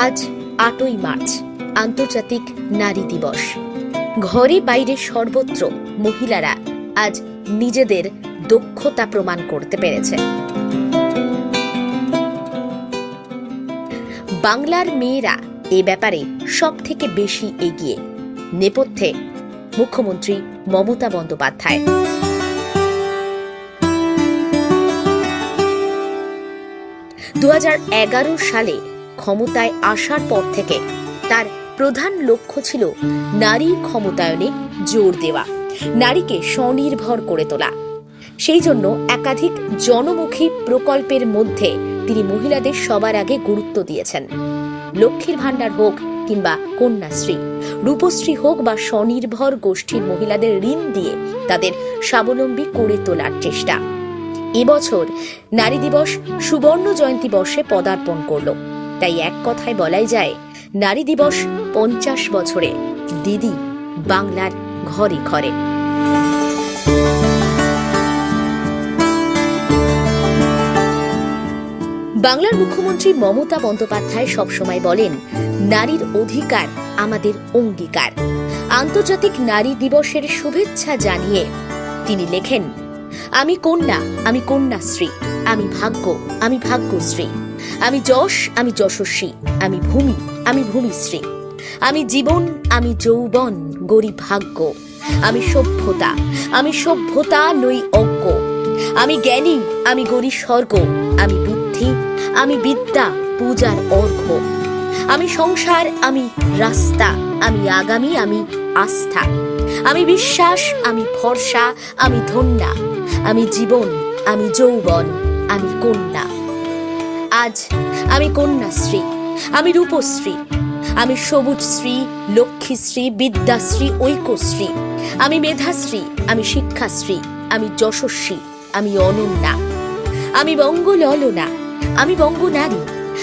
আজ আটই মার্চ, আন্তর্জাতিক নারী দিবস। ঘরে বাইরে সর্বত্র মহিলারা আজ নিজেদের দক্ষতা প্রমাণ করতে পেরেছে। বাংলার মেয়েরা এ ব্যাপারে সব থেকে বেশি এগিয়ে, নেপথ্যে মুখ্যমন্ত্রী মমতা বন্দ্যোপাধ্যায়। দু হাজার এগারো সালে ক্ষমতায় আসার পর থেকে তার প্রধান লক্ষ্য ছিল নারী ক্ষমতায়নে জোর দেওয়া, নারীকে স্বনির্ভর করে তোলা। সেই জন্য একাধিক জনমুখী প্রকল্পের মধ্যে তিনি মহিলাদের সবার আগে গুরুত্ব দিয়েছেন। লক্ষ্মীর ভাণ্ডার হোক কিংবা কন্যাশ্রী, রূপশ্রী হোক বা স্বনির্ভর গোষ্ঠীর মহিলাদের ঋণ দিয়ে তাদের স্বাবলম্বী করে তোলার চেষ্টা। এবছর নারী দিবস সুবর্ণ জয়ন্তী বর্ষে পদার্পণ করল। তাই এক কথায় বলাই যায়, নারী দিবস পঞ্চাশ বছরে। দিদি বাংলার ঘরে ঘরে। বাংলার মুখ্যমন্ত্রী মমতা বন্দ্যোপাধ্যায় সবসময় বলেন, নারীর অধিকার আমাদের অঙ্গীকার। আন্তর্জাতিক নারী দিবসের শুভেচ্ছা জানিয়ে তিনি লেখেন, আমি কন্যা, আমি কন্যাশ্রী, আমি ভাগ্য, আমি ভাগ্যশ্রী। আমি যশ, আমি যশস্বী, আমি ভূমি, আমি ভূমিশ্রী আমি জীবন, আমি যৌবন গরি ভাগ্য। আমি সভ্যতা আমি সভ্যতা নই অজ্ঞ। আমি জ্ঞানী, আমি গরি স্বর্গ। আমি বুদ্ধি, আমি বিদ্যা, পূজার অর্ঘ আমি সংসার, আমি রাস্তা। আমি আগামী, আমি আস্থা। আমি বিশ্বাস, আমি ভরসা, আমি ধন্যা। আমি জীবন, আমি যৌবন, আমি কন্যা। আজ আমি কন্যাশ্রী, আমি রূপশ্রী, আমি সবুজশ্রী লক্ষ্মীশ্রী বিদ্যাশ্রী ঐক্যশ্রী, আমি মেধাশ্রী, আমি শিক্ষাশ্রী, আমি যশস্বী, আমি অনন্যা, আমি বঙ্গললনা, আমি বঙ্গনারী,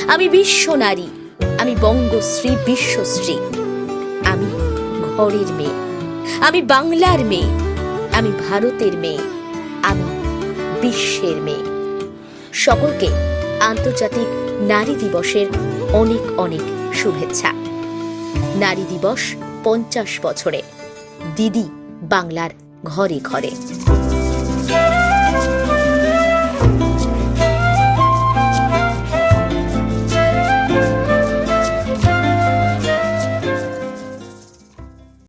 আমি বিশ্ব নারী আমি বঙ্গশ্রী, বিশ্বশ্রী, আমি ঘরের মেয়ে, আমি বাংলার মেয়ে, আমি ভারতের মেয়ে, আমি বিশ্বের মেয়ে। সকলকে আন্তর্জাতিক নারী দিবসের অনেক অনেক শুভেচ্ছা। নারী দিবস পঞ্চাশ বছরে। দিদি বাংলার ঘরে ঘরে।